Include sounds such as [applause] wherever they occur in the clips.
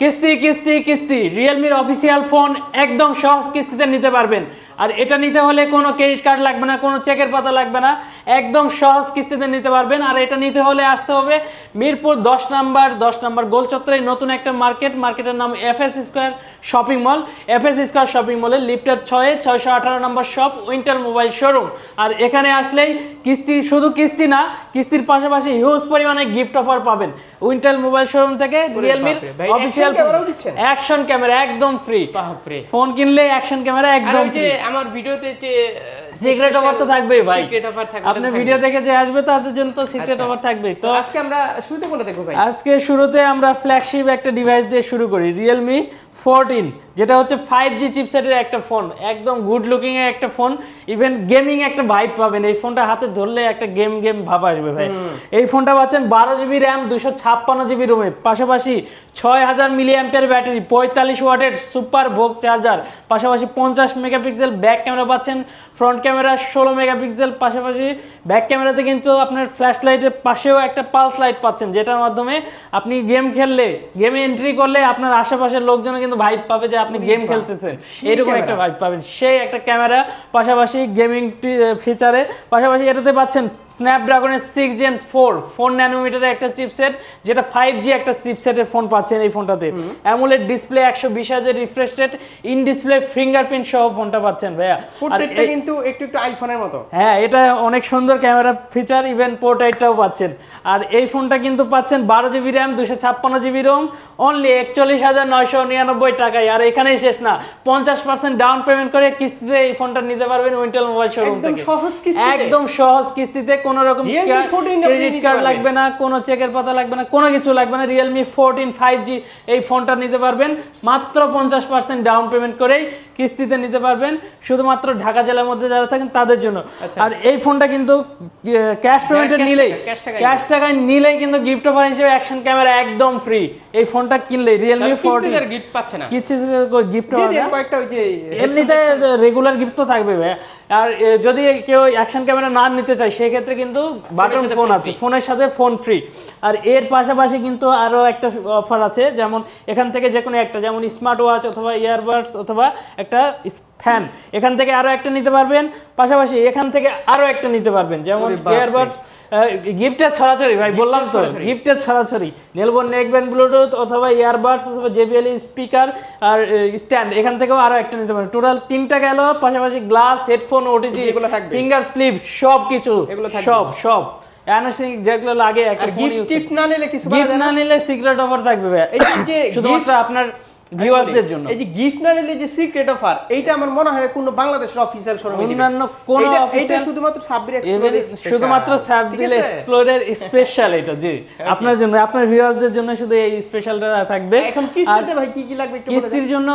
কিস্তি কিস্তি কিস্তি। রিয়েলমির অফিসিয়াল ফোন একদম সহজ কিস্তিতে নিতে পারবেন। আর এটা নিতে হলে কোনো ক্রেডিট কার্ড লাগবে না কোনো চেকের পাতা লাগবে না। একদম সহজ কিস্তিতে নিতে পারবেন। আর এটা নিতে হলে আসতে হবে মিরপুর দশ নাম্বার দশ নাম্বার গোল চত্বরে নতুন একটা মার্কেট মার্কেটের নাম F S square shopping mall F S square shopping মলের লিফটের ছয়ে ছয়শো আঠারো নম্বর শপ উইন্টার মোবাইল শোরুম আর এখানে আসলেই কিস্তি শুধু কিস্তি না কিস্তির পাশাপাশি হিউজ পরিমাণে গিফট অফার পাবেন। উইন্টার মোবাইল শোরুম থেকে রিয়েলমির অফিসিয়াল দিচ্ছেন? অ্যাকশন ক্যামেরা একদম ফ্রি বাপরে। ফোন কিনলে অ্যাকশন ক্যামেরা একদম ফ্রি আমার ভিডিওতে যে সিক্রেট অফার তো থাকবেই ভাই। সিক্রেট অফার থাকবে আপনি ভিডিও দেখে যে আসবে তাদের জন্য তো সিক্রেট আচ্ছা। অফার থাকবেই। তো আজকে আমরা শুরুতে কোনটা দেখব ভাই? আজকে শুরুতে আমরা ফ্ল্যাগশিপ একটা ডিভাইস দিয়ে শুরু করি রিয়েলমি ফোরটিন যেটা হচ্ছে ফাইভ জি চিপসেটের একটা ফোন একদম গুড লুকিং এর একটা ফোন ইভেন গেমিং একটা ভাইব পাবেন। এই ফোনটা হাতে ধরলে একটা গেম গেম ভাব আসবে ভাই। এই ফোনটা পাচ্ছেন বারো জিবি র্যাম দুশো ছাপ্পান্ন জিবি রুমে পাশাপাশি ছয় হাজার মিলি অ্যাম্পের ব্যাটারি পঁয়তাল্লিশ ওয়াটের সুপার ভোগ চার্জার পাশাপাশি পঞ্চাশ মেগাপিক্সেল ব্যাক ক্যামেরা পাচ্ছেন। ফ্রন্ট ক্যামেরা ষোলো মেগাপিক্সেল পাশাপাশি ব্যাক ক্যামেরাতে কিন্তু আপনার ফ্ল্যাশ লাইটের পাশেও একটা পালস লাইট পাচ্ছেন যেটার মাধ্যমে আপনি গেম খেললে গেমে এন্ট্রি করলে আপনার আশেপাশের লোকজন কিন্তু ভাইব পাবে যে আপনি গেম খেলতেছেন। এরকম একটা ভাইব পাবেন। সেই একটা ক্যামেরা পাশাপাশি গেমিং ফিচারে পাশাপাশি এটাতে পাচ্ছেন স্ন্যাপড্রাগনের সিক্স জেন ফোর ফোর ন্যানোমিটারের একটা চিপসেট যেটা ফাইভ জি একটা চিপসেটের ফোন পাচ্ছেন এই ফোনটাতে অ্যামুলেট ডিসপ্লে একশো বিশ হাজার refresh rate in display fingerprint সহ ফোনটা পাচ্ছেন ভাইয়া। কিন্তু একটু একটু আইফোনের মতো। হ্যাঁ এটা অনেক সুন্দর ক্যামেরা ফিচার ইভেন পোর্ট্রাইটটাও পাচ্ছেন। আর এই ফোনটা কিন্তু পাচ্ছেন বারো জিবি র্যাম দুশো ছাপ্পান্ন জিবি রোম অনলি একচল্লিশ হাজার নয়শো নিরানব্বই টাকায় আর এখানেই শেষ না। পঞ্চাশ পার্সেন্ট ডাউন পেমেন্ট করে কিস্তিতে এই ফোনটা নিতে পারবেন উইন্টেল মোবাইল শোরুম থেকে? একদম সহজ কিস্তিতে কোনো রকম Realme 14 আপনি ক্রেডিট কার্ড লাগবে না কোনো চেকের পাতা লাগবে না কোনো কিছু লাগবে না। রিয়েলমি ফোরটিন ফাইভ জি এই ফোনটা নিতে পারবেন। মাত্র পঞ্চাশ পার্সেন্ট ডাউন পেমেন্ট করেই কিস্তিতে নিতে পারবেন শুধুমাত্র ঢাকা জেলার মধ্যে যারা থাকেন তাদের জন্য। আচ্ছা। আর এই ফোনটা কিন্তু ক্যাশ পেমেন্টে নিলেই ক্যাশ টাকায় নিলেই। কিন্তু গিফট অফার হিসেবে অ্যাকশন ক্যামেরা একদম ফ্রি এই ফোনটা কিনলেই রিয়েলমি ফোরটিন গিফট পাচ্ছে না। কিছু গিফট কয়েকটা ওই যে এমনিতে রেগুলার গিফট তো থাকবে ভাই। আর যদি কেউ অ্যাকশন ক্যামেরা না নিতে চায় সেক্ষেত্রে কিন্তু বাটন ফোন আছে। ফোনের সাথে ফোন ফ্রি আর এর পাশাপাশি কিন্তু আরও একটা অফার আছে যেমন এখান থেকে যে কোনো একটা যেমন স্মার্ট ওয়াচ অথবা ইয়ারবাডস অথবা একটা ফ্যান এখান থেকে আরও একটা নিতে পারবেন। পাশাপাশি এখান থেকে আরও একটা নিতে পারবেন। যেমন ইয়ারবাডস গিফটের ছড়াছড়ি ভাই বললাম তো। গিফটের ছড়াছড়ি। নেলবন নেকব্যান্ড ব্লুটুথ অথবা ইয়ারবাডস অথবা জেবিএল স্পিকার আর স্ট্যান্ড এখান থেকেও আরও একটা নিতে পারবেন। টোটাল তিনটা গেল। পাশাপাশি গ্লাস হেডফোন ওটিজি যেগুলো থাকবে। ফিঙ্গার স্লিপ সব কিছু সব সব। অ্যানোসিং যেগুলো লাগে একটা গিফট টিপ না নিলে কিছু গিফট না নিলে সিক্রেট অফার থাকবে ভাই। এই যে শুধুমাত্র আপনার ভিউয়ার্সদের জন্য। এই যে গিফট না নিলে যে সিক্রেট অফার এইটা আমার মনে হয় কোনো বাংলাদেশের অফিসিয়াল শোরুমে অন্যান্য কোনো এটা শুধুমাত্র সাব্বির শুধুমাত্র এক্সপ্লোরের স্পেশাল এটা জি। আপনার জন্য আপনার ভিউয়ার্সদের জন্য শুধু এই স্পেশালটা থাকবে। এখন কিস্তিতে ভাই কি কি লাগবে একটু কিস্তির জন্য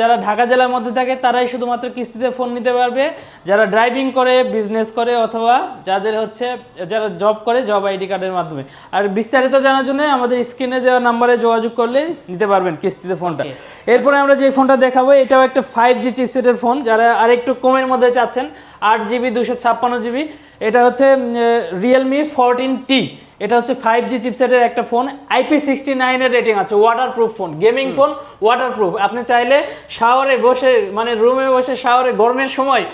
যারা ঢাকা জেলার মধ্যে থাকে তারাই শুধুমাত্র কিস্তিতে ফোন নিতে পারবে। যারা ড্রাইভিং করে বিজনেস করে অথবা যাদের হচ্ছে যারা জব করে জব আইডি কার্ডের মাধ্যমে। আর বিস্তারিত জানার জন্য আমাদের স্ক্রিনে দেওয়া নাম্বারে যোগাযোগ করলে নিতে পারবেন কিস্তিতে ফোনটা এরপরে আমরা যে ফোনটা দেখাবো এটাও একটা ফাইভ জি চিপসেটের ফোন যারা আরেকটু কমের মধ্যে চাচ্ছেন আট জিবি দুশো ছাপ্পান্ন জিবি এটা হচ্ছে রিয়েলমি ফোরটিন টি এটা হচ্ছে ফাইভ জি চিপসেটের একটা ফোন আইপি সিক্সটি নাইনের রেটিং আছে waterproof phone gaming phone waterproof আপনি চাইলে শাওয়ারে বসে মানে রুমে বসে শাওয়ারে গরমের সময়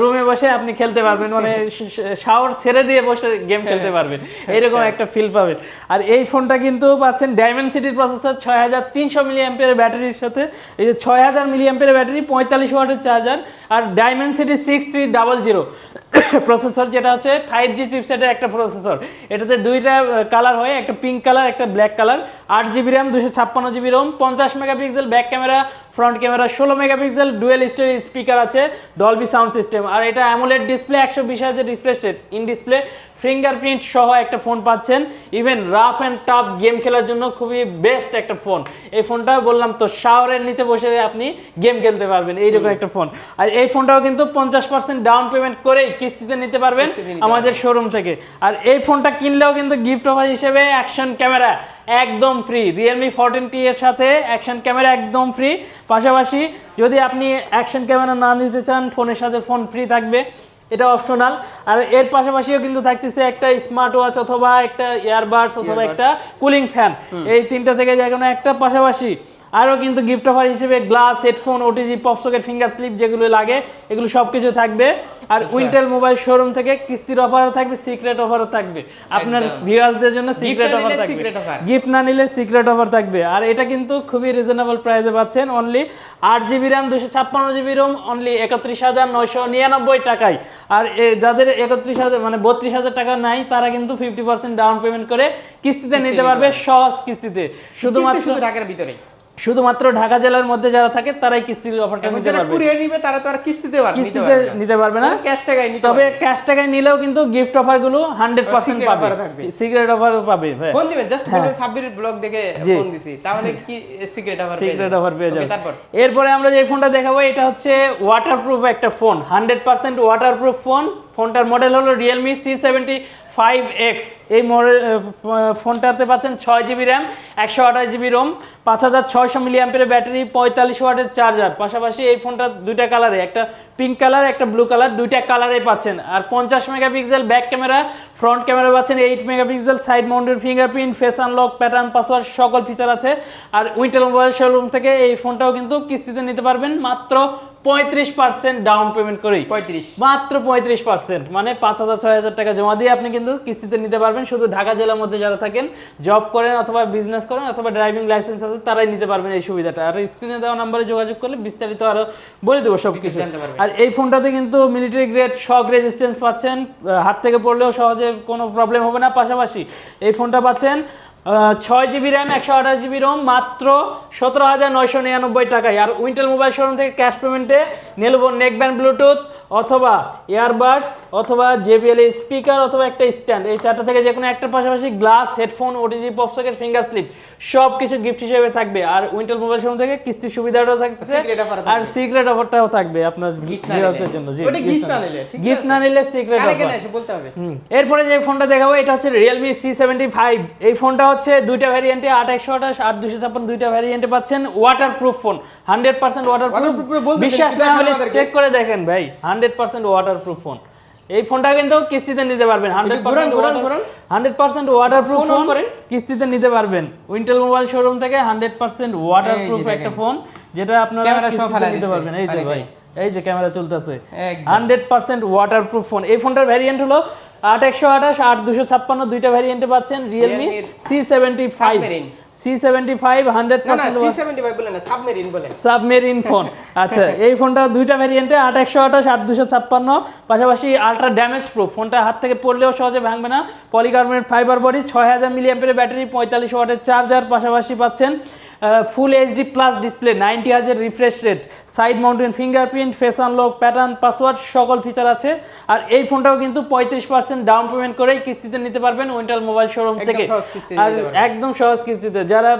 রুমে বসে আপনি খেলতে পারবেন মানে শাওয়ার ছেড়ে দিয়ে বসে গেম খেলতে পারবেন। এইরকম একটা ফিল পাবেন। আর এই ফোনটা কিন্তু পাচ্ছেন ডায়মন্ড সিটির প্রসেসর ছয় হাজার তিনশো মিলি অ্যাম্পের ব্যাটারির সাথে এই যে ছয় হাজার মিলি অ্যাম্পের ব্যাটারি পঁয়তাল্লিশ ওয়াটের চার্জার আর dimensity six three double zero processor যেটা হচ্ছে ফাইভ জি চিপসেটের একটা প্রসেসর এটাতে দুইটা কালার হয়, একটা পিঙ্ক কালার একটা ব্ল্যাক কালার আট জিবি র্যাম দুশো ছাপ্পান্ন জিবি রোম পঞ্চাশ megapixel back camera front camera ষোলো মেগাপিক্সেল ডুয়েল স্টোরি স্পিকার আছে ডলবি সাউন্ড সিস্টেম আর এটা অ্যামোলেড ডিসপ্লে একশো বিশ হাজার refresh rate in display fingerprint সহ একটা ফোন পাচ্ছেন। Even rough and tough game খেলার জন্য খুবই বেস্ট একটা ফোন এই ফোনটা বললাম তো শাওয়ারের নিচে বসে আপনি গেম খেলতে পারবেন এইরকম একটা ফোন আর এই ফোনটাও কিন্তু পঞ্চাশ পার্সেন্ট ডাউন পেমেন্ট করেই কিস্তিতে নিতে পারবেন আমাদের শোরুম থেকে। আর এই ফোনটা কিনলেও কিন্তু গিফট অফার হিসেবে অ্যাকশন ক্যামেরা একদম ফ্রি রিয়েলমি ফোরটিন টি এর সাথে অ্যাকশন ক্যামেরা একদম ফ্রি পাশাপাশি যদি আপনি অ্যাকশন ক্যামেরা না নিতে চান ফোনের সাথে ফোন ফ্রি থাকবে। এটা অপশনাল আর এর পাশাপাশিও কিন্তু থাকতেছে একটা স্মার্ট ওয়াচ অথবা একটা ইয়ারবাডস অথবা একটা কুলিং ফ্যান এই তিনটা থেকে যে কোনো একটা পাশাপাশি আরও কিন্তু গিফট অফার হিসেবে glass headphone OTG popsocket finger slip যেগুলো লাগে এগুলো সব কিছু থাকবে। আর উইন্টেল মোবাইল শোরুম থেকে কিস্তির অফারও থাকবে সিক্রেট অফারও থাকবে। আপনার ভিউয়ার্সদের জন্য সিক্রেট অফার থাকবে। গিফট না নিলে সিক্রেট অফার থাকবে। আর এটা কিন্তু খুবই রিজনেবল প্রাইসে পাচ্ছেন অনলি আট জিবি র্যাম দুশো ছাপ্পান্ন জিবি রোম অনলি একত্রিশ হাজার নয়শো নিরানব্বই টাকায়। আর যাদের একত্রিশ হাজার মানে বত্রিশ হাজার টাকা নাই তারা কিন্তু ফিফটি পার্সেন্ট ডাউন পেমেন্ট করে কিস্তিতে নিতে পারবে সহজ কিস্তিতে। শুধুমাত্র শুধু ঢাকার ভিতরে শুধুমাত্র ঢাকা জেলার মধ্যে যারা থাকে তারাই কিস্তির অফারটা নিতে পারবে। কুরিয়ার নিবে তারা তো আর কিস্তিতে পারবে কিস্তিতে নিতে পারবে না। ক্যাশ টাকায় নিতে তবে ক্যাশ টাকায় নিলেও কিন্তু গিফট অফারগুলো হান্ড্রেড পার্সেন্ট secret পাবে। offer থাকবে। সিক্রেট অফার পাবে ফোন দিবেন জাস্ট বলবেন সাব্বির ব্লগ দেখে হ্যাঁ। ফোন দিছি। তাহলে কি সিক্রেট অফার সিক্রেট অফার পেয়ে যাবে তারপর? এরপরে আমরা যে ফোনটা দেখাবো এটা হচ্ছে ওয়াটারপ্রুফ একটা phone hundred percent waterproof phone ফোনটার মডেল হলো Realme C seventy five X এই মডেল ফোনটাতে পাচ্ছেন ছয় জিবি র্যাম একশো আঠাশ জিবি রোম পাঁচ হাজার ছয়শো মিলিয়াম্পের ব্যাটারি পঁয়তাল্লিশ ওয়াটের চার্জার পাশাপাশি এই ফোনটা দুইটা কালারে একটা পিঙ্ক কালার একটা ব্লু কালার দুইটা কালারে পাচ্ছেন। আর পঞ্চাশ megapixel back camera front camera পাচ্ছেন eight megapixel side mounted fingerprint face unlock pattern password সকল ফিচার আছে। আর উইন্টেল মোবাইল শোরুম থেকে এই ফোনটাও কিন্তু কিস্তিতে নিতে পারবেন মাত্র পঁয়ত্রিশ পার্সেন্ট ডাউন পেমেন্ট করেই। পঁয়ত্রিশ। মাত্র পঁয়ত্রিশ পার্সেন্ট মানে পাঁচ হাজার ছয় হাজার টাকা জমা দিয়ে আপনি কিন্তু কিস্তিতে নিতে পারবেন। শুধু ঢাকা জেলার মধ্যে যারা থাকেন জব করেন অথবা বিজনেস করেন অথবা ড্রাইভিং লাইসেন্স আছে তারাই নিতে পারবেন এই সুবিধাটা। আর স্ক্রিনে দেওয়া নাম্বারে যোগাযোগ করলে বিস্তারিত আরও বলে দেবো সব কিছু আর এই ফোনটাতে কিন্তু মিলিটারি গ্রেড শক রেজিস্ট্যান্স পাচ্ছেন। হাত থেকে পড়লেও সহজে কোনো প্রবলেম হবে না। পাশাপাশি এই ফোনটা পাচ্ছেন ছয় জিবি র্যাম, একশো আঠাশ জিবি রোম, মাত্র সতেরো হাজার নয়শো নিরানব্বই টাকায়। আর উইন্টেল মোবাইল শোরুম থেকে ক্যাশ পেমেন্টে নেলবো নেকব্যান্ড ব্লুটুথ অথবা ইয়ারবাডস অথবা জেবিএল স্পিকার অথবা একটা স্ট্যান্ড এই চারটা থেকে যে কোনো একটার পাশাপাশি glass headphone OTG popsocket finger slip সব কিছু গিফট হিসেবে থাকবে। আর উইন্টেল মোবাইল শোরুম থেকে কিস্তির সুবিধাটাও থাকছে। আর সিক্রেট অফারটাও থাকবে আপনার viewers-দের জন্য। জি ওটা gift না নিলে, ঠিক গিফট না নিলে সিক্রেট অফার বলতে হবে? এরপরে যে ফোনটা দেখাবো এটা হচ্ছে রিয়েলমি সি সেভেন্টি ফাইভ এই ফোনটা হচ্ছে দুইটা ভ্যারিয়েন্টে আট একশো আঠাশ আট দুশো ছাপ্পান্ন দুইটা ভ্যারিয়েন্টে পাচ্ছেন waterproof phone hundred percent water Waterproof বিশ্বাস না হলে চেক করে দেখেন ভাই। Hundred percent waterproof phone এই ফোনটা কিন্তু কিস্তিতে নিতে পারবেন। Hundred. Hundred percent waterproof phone কিস্তিতে নিতে পারবেন। উইন্টেল মোবাইল শোরুম থেকে হান্ড্রেড পার্সেন্ট ওয়াটার প্রুফ একটা ফোন যেটা আপনারা নিতে পারবেন। এই যে ভাই এই যে ক্যামেরা চলতেছে। Hundred percent waterproof phone এই ফোনটার ভ্যারিয়েন্ট হলো আট একশো আঠাশ আট দুশো ছাপ্পান্ন দুইটা ভ্যারিয়েন্টে পাচ্ছেন Realme C seventy five C seventy five hundred submarine submarine phone আচ্ছা এই ফোনটা দুইটা ভ্যারিয়েন্টে আট একশো আঠাশ আট দুশো ছাপ্পান্ন। পাশাপাশি আলট্রা ড্যামেজ প্রুফ ফোনটা হাত থেকে পড়লেও সহজে ভাঙবে না। পলিকার্বনেট ফাইবার বডি ছয় হাজার মিলিয়াম্পের ব্যাটারি পঁয়তাল্লিশ ওয়াটের চার্জার পাশাপাশি পাচ্ছেন। Full HD plus display ninety হাজার refresh rate side mounted fingerprint face unlock pattern password সকল ফিচার আছে। আর এই ফোনটাও কিন্তু পঁয়ত্রিশ পার্সেন্ট ডাউন পেমেন্ট করেই কিস্তিতে নিতে পারবেন উইন্টাল মোবাইল শোরুম থেকে। আর একদম সহজ কিস্তিতে। যারা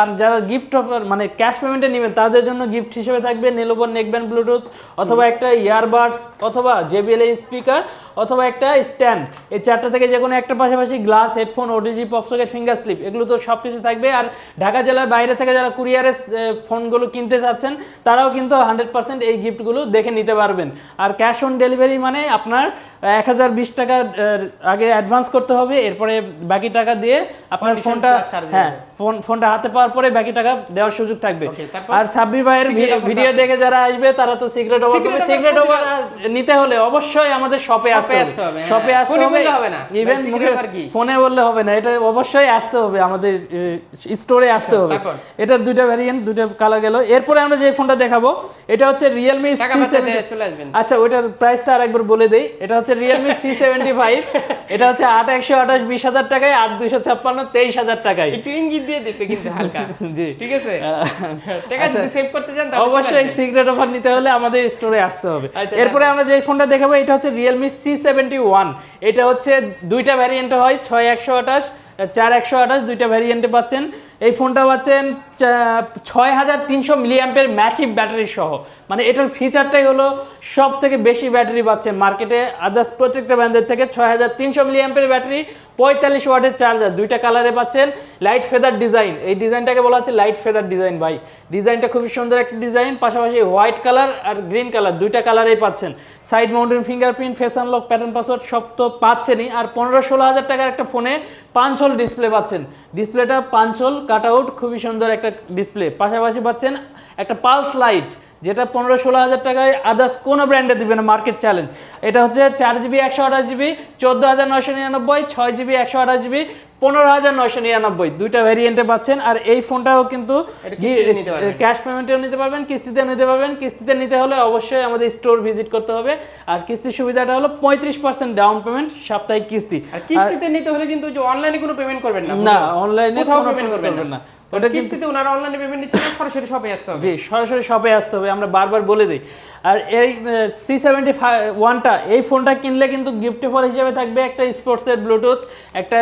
আর যারা গিফট অফার মানে ক্যাশ পেমেন্টে নেবেন তাদের জন্য গিফট হিসেবে থাকবে নেলোবন নেকব্যান্ড ব্লুটুথ অথবা একটা ইয়ারবাডস অথবা জেবিএল স্পিকার অথবা একটা স্ট্যান্ড এই চারটা থেকে যে কোনো একটা পাশাপাশি glass headphone OTG popsocket finger slip এগুলো তো সব কিছু থাকবে। আর ঢাকা জেলার বাইরে থেকে যারা কুরিয়ারে ফোনগুলো কিনতে চাচ্ছেন তারাও কিন্তু হান্ড্রেড পার্সেন্ট এই গিফটগুলো দেখে নিতে পারবেন। আর ক্যাশ অন ডেলিভারি মানে আপনার এক হাজার বিশ টাকা আগে অ্যাডভান্স করতে হবে এরপরে বাকি টাকা দিয়ে আপনার ফোনটা হ্যাঁ ফোন ফোনটা হাতে পাওয়ার পরে বাকি টাকা দেওয়ার সুযোগ থাকবে। আর সাব্বির ভাইয়ের ভিডিও দেখে যারা আসবে তারা তো সিক্রেট ওভার করবে সিক্রেট ওভার নিতে হলে অবশ্যই আমাদের শপে আসতে হবে। আসতে হবে, হ্যাঁ। শপে আসতে হবে। না। ইভেন মুখে ফোনে বললে হবে না। এটা অবশ্যই আসতে হবে আমাদের স্টোরে আসতে হবে। তারপর? এটার দুইটা ভ্যারিয়েন্ট দুইটা কালার গেল। এরপরে আমরা যে ফোনটা দেখাবো এটা হচ্ছে রিয়েলমি সি আচ্ছা ওইটার প্রাইসটা আরেকবার বলে দেই। এটা হচ্ছে রিয়েলমি সি সেভেন্টি ফাইভ এটা হচ্ছে আট একশো আঠাশ বিশ হাজার টাকায় আট দুশো ছাপ্পান্ন তেইশ হাজার টাকায়। একটু ইঙ্গিত দিয়ে দিছে কিন্তু হালকা। [laughs] জি। ঠিক আছে? টাকা আচ্ছা। যদি সেভ করতে চান অবশ্যই। সিক্রেট অফার নিতে হলে আমাদের স্টোরে আসতে হবে। আচ্ছা, এরপরে আমরা যে ফোনটা দেখাবো এটা হচ্ছে রিয়েলমি সি সেভেন্টি ওয়ান এটা হচ্ছে দুইটা ভ্যারিয়েন্টে হয় ছয় একশো আঠাশ চার একশো আঠাশ দুইটা ভ্যারিয়েন্টে পাচ্ছেন। এই ফোনটা পাচ্ছেন ছয় হাজার তিনশো মিলিয়াম্পের ম্যাচিভ ব্যাটারি সহ। মানে এটার ফিচারটাই হলো সব থেকে বেশি ব্যাটারি পাচ্ছেন মার্কেটে। আদার্স প্রত্যেকটা ব্র্যান্ডের থেকে ছয় হাজার তিনশো মিলিয়াম্পের ব্যাটারি, পঁয়তাল্লিশ ওয়াটের চার্জার দুইটা কালারে পাচ্ছেন লাইট ফেদার ডিজাইন এই ডিজাইনটাকে বলা হচ্ছে লাইট ফেদার ডিজাইন ভাই। ডিজাইনটা খুবই সুন্দর একটা ডিজাইন পাশাপাশি হোয়াইট কালার আর গ্রিন কালার দুইটা কালারেই পাচ্ছেন। Side mounted fingerprint face unlock pattern password সব তো পাচ্ছেনই। আর পনেরো ষোলো হাজার টাকার একটা ফোনে পাঁচ হোল ডিসপ্লে পাচ্ছেন। ডিসপ্লেটা পাঁচ হোল কাট আউট খুবই সুন্দর একটা ডিসপ্লে পাশাপাশি পাচ্ছেন একটা পালস লাইট যেটা পনেরো ষোলো হাজার টাকায় আদার্স কোনো ব্র্যান্ডে দিবে না মার্কেট চ্যালেঞ্জ এটা হচ্ছে চার জিবি একশো আঠাশ জিবি চোদ্দ হাজার নয়শো নিরানব্বই ছয় জিবি একশো আঠাশ জিবি পনেরো হাজার নয়শো নিরানব্বই। দুইটা ভ্যারিয়েন্টে পাচ্ছেন আর এই ফোনটাও কিন্তু নিতে পারবেন। ক্যাশ পেমেন্টেও নিতে পারবেন কিস্তিতে নিতে পারবেন। কিস্তিতে নিতে হলে অবশ্যই আমাদের স্টোর ভিজিট করতে হবে। আর কিস্তির সুবিধাটা হলো পঁয়ত্রিশ পার্সেন্ট ডাউন পেমেন্ট সাপ্তাহিক কিস্তি। আর কিস্তিতে নিতে হলে কিন্তু অনলাইনে কোনো পেমেন্ট করবেন না না অনলাইনে কোনো পেমেন্ট করবেন না। ওটা কিন্তু কিস্তিতে ওনারা অনলাইনে পেমেন্ট নিচ্ছে সরাসরি শপে আসতে হবে। জি সরাসরি শপে আসতে হবে আমরা বারবার বলে দিই। আর এই সি সেভেন্টি ওয়ানটা এই ফোনটা কিনলে কিন্তু গিফট অফার হিসেবে থাকবে একটা স্পোর্টসের ব্লুটুথ একটা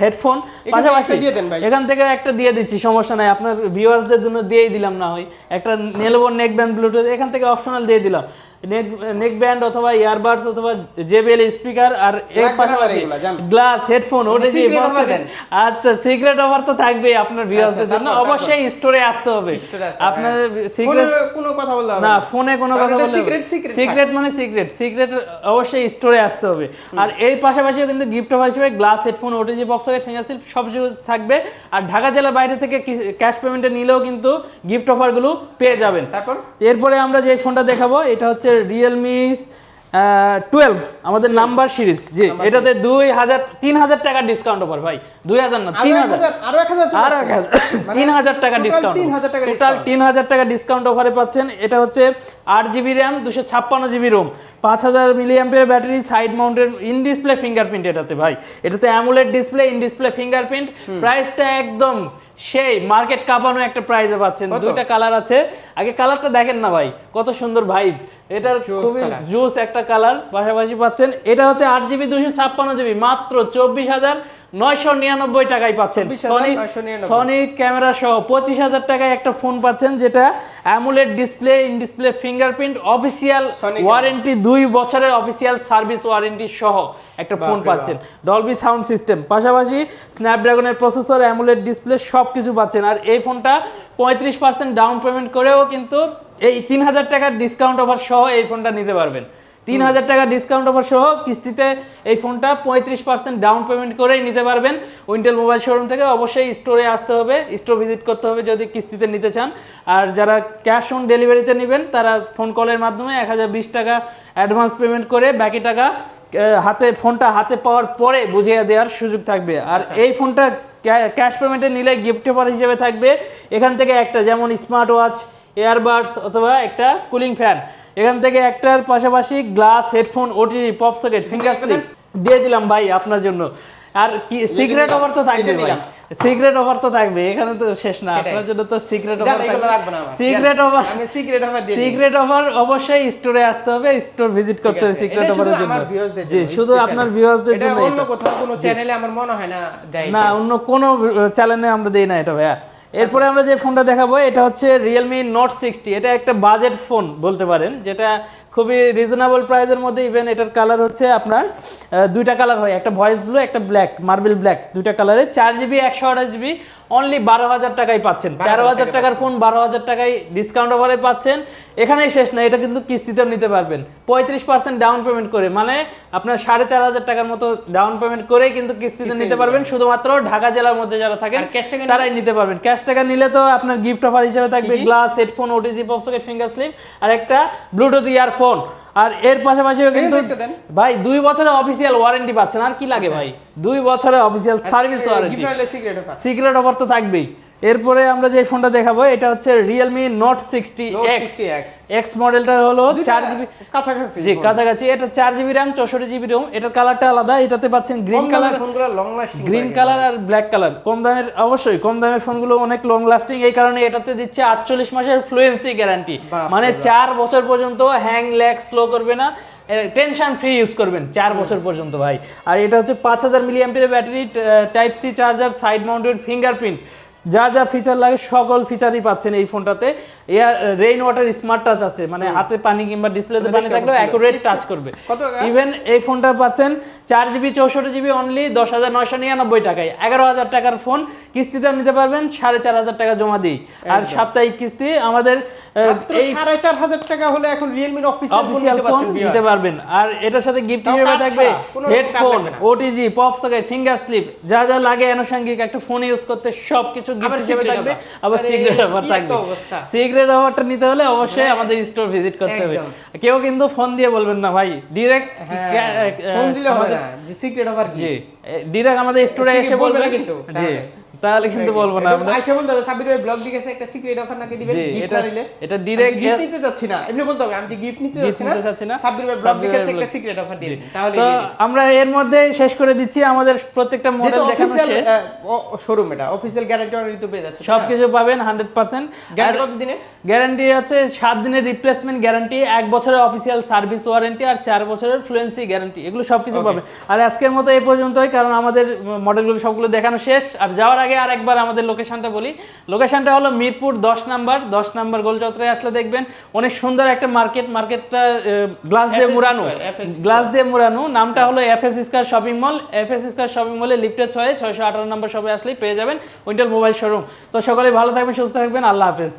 হেডফোন পাশাপাশি দিয়ে দেন ভাই। এখান থেকে একটা দিয়ে দিচ্ছি সমস্যা নাই। আপনার ভিউয়ার্সদের জন্য দিয়েই দিলাম না হয়। একটা নেলবো নেক ব্যান্ড ব্লুটুথ এখান থেকে অপশনাল দিয়ে দিলাম। নেক নেক ব্যান্ড অথবা ইয়ারবাডস অথবা জেবিএল স্পিকার আর এর পাশাপাশি গ্লাস হেডফোন ওটা দেন। আচ্ছা সিক্রেট অফার তো থাকবেই আপনার ভিউয়ার্সদের আচ্ছা, জন্য। অবশ্যই স্টোরে আসতে হবে। আপনার সিক্রেট কোনো কথা বলতে হবে না ফোনে কোনো কথা বলতে সিক্রেট সিক্রেট সিক্রেট মানে সিক্রেট সিক্রেট অবশ্যই স্টোরে আসতে হবে। আর এর পাশাপাশিও কিন্তু গিফট অফার হিসেবে glass headphone OTG box socket ফিঙ্গারসিল সব কিছু থাকবে। আর ঢাকা জেলার বাইরে থেকে ক্যাশ পেমেন্টে নিলেও কিন্তু গিফট অফারগুলো পেয়ে যাবেন। তারপর? এরপরে আমরা যে ফোনটা দেখাবো এটা হচ্ছে রিয়েলমি টুয়েলভ আমাদের নাম্বার সিরিজ জি এটাতে দুই হাজার তিন হাজার টাকা ডিসকাউন্ট অফার ভাই। দুই হাজার না তিন হাজার। আরও এক হাজার। মানে তিন হাজার টাকা ডিসকাউন্ট টোটাল তিন হাজার টাকা ডিসকাউন্ট অফারে পাচ্ছেন এটা হচ্ছে আট জিবি র্যাম দুশো ছাপ্পান্ন জিবি রোম পাঁচ হাজার মিলিয়াম্পের ব্যাটারি সাইড মাউন্টের ইন ডিসপ্লে ফিঙ্গারপ্রিন্ট এটাতে ভাই। এটাতে AMOLED display in display fingerprint প্রাইসটা একদম সেই মার্কেট কাঁপানো একটা প্রাইজে পাচ্ছেন। দুইটা কালার আছে। আগে কালারটা দেখেন না ভাই কত সুন্দর ভাইব এটার খুবই জুস একটা কালার পাশাপাশি পাচ্ছেন। এটা হচ্ছে আট জিবি দুশো ছাপ্পান্ন জিবি মাত্র চব্বিশ হাজার নয়শো নিরানব্বই টাকায় পাচ্ছেন। 24,999 সনি ক্যামেরা সহ পঁচিশ হাজার টাকায় একটা ফোন পাচ্ছেন যেটা AMOLED display in display fingerprint official warranty দুই বছরের অফিসিয়াল সার্ভিস ওয়ারেন্টি সহ একটা ফোন পাচ্ছেন। ডলবি সাউন্ড সিস্টেম পাশাপাশি স্ন্যাপড্রাগনের প্রসেসর অ্যামুলেট ডিসপ্লে সব কিছু পাচ্ছেন। আর এই ফোনটা পঁয়ত্রিশ পার্সেন্ট ডাউন পেমেন্ট করেও কিন্তু এই তিন হাজার টাকার ডিসকাউন্ট অফার সহ এই ফোনটা নিতে পারবেন। তিন হাজার টাকা ডিসকাউন্ট অফার সহ কিস্তিতে এই ফোনটা পঁয়ত্রিশ পার্সেন্ট ডাউন পেমেন্ট করেই নিতে পারবেন। উইন্টেল মোবাইল শোরুম থেকে অবশ্যই স্টোরে আসতে হবে স্টোর ভিজিট করতে হবে যদি কিস্তিতে নিতে চান। আর যারা ক্যাশ অন ডেলিভারিতে নেবেন তারা ফোন কলের মাধ্যমে এক হাজার বিশ টাকা অ্যাডভান্স পেমেন্ট করে বাকি টাকা হাতে ফোনটা হাতে পাওয়ার পরে বুঝিয়ে দেওয়ার সুযোগ থাকবে। আর এই ফোনটা ক্যাশ পেমেন্টে নিলে গিফট অফার হিসেবে থাকবে। এখান থেকে একটা যেমন স্মার্ট ওয়াচ এয়ারবাডস অথবা একটা কুলিং ফ্যান এখান থেকে একটার পাশাপাশি glass headphone OTG pop socket finger slip দিয়ে দিলাম ভাই আপনার জন্য। আর কি সিক্রেট নিলাম, অফার তো থাকবে ভাই। সিক্রেট অফার তো থাকবে এখানে তো শেষ না। আপনার জন্য তো সিক্রেট সিক্রেট জান, অফার আমি সিক্রেট দিই। সিক্রেট অফার অবশ্যই স্টোরে আসতে হবে স্টোর ভিজিট করতে হবে। সিক্রেট এটা শুধু অফারের জন্য জি শুধু আপনার ভিউয়ার্সদের এটা জন্য অন্য কোথাও কোনো চ্যানেলে আমার মনে হয় না দেয় না অন্য কোনো চ্যানেলে আমরা দেই না এটা ভাইয়া। এরপরে আমরা যে ফোনটা দেখাবো, এটা হচ্ছে রিয়েলমি নোট সিক্সটি এটা একটা বাজেট ফোন বলতে পারেন, যেটা খুবই রিজনেবল প্রাইসের মধ্যে ইভেন এটার কালার হচ্ছে আপনার দুইটা কালার হয় একটা ভয়েস ব্লু একটা ব্ল্যাক মার্বেল ব্ল্যাক দুইটা কালারে চার জিবি একশো আঠাশ জিবি অনলি বারো হাজার টাকায় পাচ্ছেন। তেরো হাজার টাকার ফোন বারো হাজার টাকায় ডিসকাউন্ট অফারে পাচ্ছেন। এখানেই শেষ না এটা কিন্তু কিস্তিতেও নিতে পারবেন। পঁয়ত্রিশ পার্সেন্ট ডাউন পেমেন্ট করে মানে আপনার সাড়ে চার হাজার টাকার মতো ডাউন পেমেন্ট করে কিন্তু কিস্তিতে নিতে পারবেন। শুধুমাত্র ঢাকা জেলার মধ্যে যারা থাকেন তারাই নিতে পারবেন। ক্যাশ টাকা নিলে তো আপনার গিফট অফার হিসেবে থাকবে glass headphone OTG pop socket finger slip আর একটা ব্লুটুথ ইয়ারফোন আর এর পাশাপাশি কিন্তু ভাই দুই বছরের অফিসিয়াল ওয়ারেন্টি পাচ্ছেন। আর কি লাগে ভাই? দুই বছরের official service warranty secret offer তো থাকবেই। এরপরে আমরা যে ফোনটা দেখাবো এটা হচ্ছে Realme note sixty X X মডেলটা হলো চার জিবি কাছাকাছি জি কাছাকাছি। এটা চার জিবি র্যাম চৌষট্টি জিবি রোম এটার কালারটা আলাদা এটাতে পাচ্ছেন গ্রিন কালার ফোনগুলো লং লাস্টিং গ্রিন কালার আর ব্ল্যাক কালার কম দামের অবশ্যই কম দামের ফোনগুলো অনেক লং লাস্টিং এই কারণে এটাতে দিচ্ছে আটচল্লিশ মাসের ফ্লুয়েন্সি গ্যারান্টি মানে চার বছর পর্যন্ত হ্যাং ল্যাগ স্লো করবে না। টেনশন ফ্রি ইউজ করবেন চার বছর পর্যন্ত ভাই। আর এটা হচ্ছে পাঁচ হাজার milli battery type C charger side mounted fingerprint যা যা ফিচার লাগে সকল ফিচারই পাচ্ছেন এই ফোনটাতে air rain water smart touch আছে মানে হাতে পানি কিংবা ডিসপ্লেতে পানি থাকলেও অ্যাকুরেট টাচ করবে। [laughs] ইভেন এই ফোনটা পাচ্ছেন চার জিবি চৌষট্টি জিবি অনলি দশ হাজার নয়শো নিরানব্বই টাকায়। এগারো হাজার টাকার ফোন কিস্তিতে নিতে পারবেন সাড়ে চার হাজার টাকা জমা দিই। আর সাপ্তাহিক কিস্তি আমাদের এই সাড়ে চার হাজার টাকা হলে এখন রিয়েলমির অফিসিয়াল ফোন নিতে পারবেন। আর এটার সাথে গিফট হিসেবে থাকবে? Headphone OTG pop socket finger slip যা যা লাগে আনুষঙ্গিক একটা ফোন ইউজ করতে সব কিছু গিফট হিসেবে থাকবে আবার। আরে, সিক্রেট থাকবে। সিক্রেট অফারটা নিতে হলে অবশ্যই আমাদের স্টোর ভিজিট করতে হবে। কেউ কিন্তু ফোন দিয়ে বলবেন না ভাই। ডিরেক্ট হ্যাঁ ফোন দিলে হবে না। যে সিক্রেট অফার কি? ডিরেক্ট আমাদের স্টোরে এসে বলবে বলবেন। কিন্তু, জি। তাহলে। কিন্তু বলব না আমরা। আইসা বলতে হবে সাবির ভাই ব্লগ দিকেছে একটা সিক্রেট অফার নাকি দিবেন গিফট নিলে এটা direct গিফট নিতে যাচ্ছি না এমনি বলতে হবে আমি গিফট নিতে যাচ্ছি না। চাচ্ছি না। সাবির ভাই ব্লগ সাব্বির দিকেছে একটা সিক্রেট অফার দিয়ে তাহলে তো আমরা এর মধ্যে শেষ করে দিচ্ছি আমাদের প্রত্যেকটা মডেল দেখানো শেষ। শোরুম এটা অফিসিয়াল গ্যারান্টি ওয়ারেন্টি তো পেয়ে যাচ্ছে সবকিছু পাবেন হান্ড্রেড পার্সেন্ট গ্যারান্টি কত দিনে গ্যারান্টি হচ্ছে সাত দিনের রিপ্লেসমেন্ট গ্যারান্টি এক বছরের অফিসিয়াল সার্ভিস ওয়ারেন্টি আর চার বছরের ফ্লুয়েন্সি গ্যারান্টি এগুলো সব কিছু পাবেন। আর আজকের মতো এই পর্যন্তই কারণ আমাদের মডেলগুলো সবগুলো দেখানো শেষ। আর যাওয়ার আগে আর একবার আমাদের লোকেশনটা বলি। লোকেশনটা হলো মিরপুর দশ নাম্বার দশ নাম্বার গোলচত্রে আসলে দেখবেন অনেক সুন্দর একটা মার্কেট মার্কেটটা গ্লাস দিয়ে মুরানো মুড়ানো। গ্লাস দিয়ে মুরানো নামটা হলো F S square shopping mall F S square shopping মলে লিফটের ছয় ছয়শো আঠারো নম্বর সবাই আসলেই পেয়ে যাবেন উইন্টার মোবাইল শোরুম তো সকলে ভালো থাকবেন সুস্থ থাকবেন। আল্লাহ হাফেজ।